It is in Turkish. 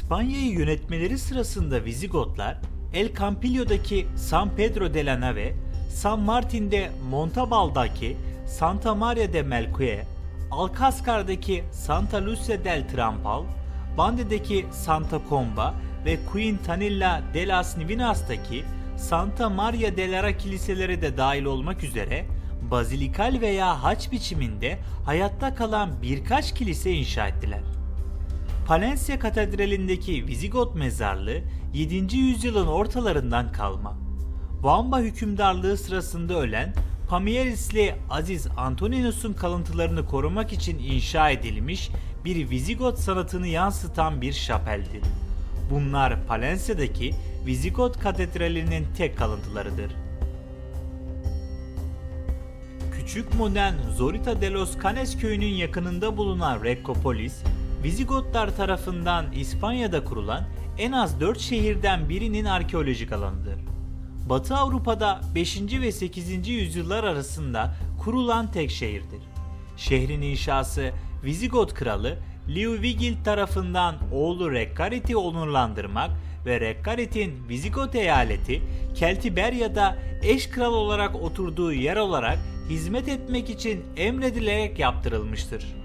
İspanya'yı yönetmeleri sırasında Vizigotlar, El Campillo'daki San Pedro de la Nave, San Martin'de Montabal'daki Santa Maria de Melque, Alcázar'daki Santa Lucia del Trampal, Bande'deki Santa Comba ve Quintanilla de las Nivinas'taki Santa Maria dell'Ara kiliseleri de dahil olmak üzere bazilikal veya haç biçiminde hayatta kalan birkaç kilise inşa ettiler. Palencia Katedrali'ndeki Vizigot mezarlığı 7. yüzyılın ortalarından kalma. Vamba hükümdarlığı sırasında ölen Pamierisli Aziz Antoninus'un kalıntılarını korumak için inşa edilmiş bir Vizigot sanatını yansıtan bir şapeldir. Bunlar Palencia'daki Vizigot Katedrali'nin tek kalıntılarıdır. Küçük modern Zorita de los Canes köyünün yakınında bulunan Reccopolis, Vizigotlar tarafından İspanya'da kurulan en az 4 şehirden birinin arkeolojik alanıdır. Batı Avrupa'da 5. ve 8. yüzyıllar arasında kurulan tek şehirdir. Şehrin inşası Vizigot kralı Liuvigil tarafından oğlu Rekkarit'i onurlandırmak ve Rekkarit'in Vizigot eyaleti Keltiberya'da eş kral olarak oturduğu yer olarak hizmet etmek için emredilerek yaptırılmıştır.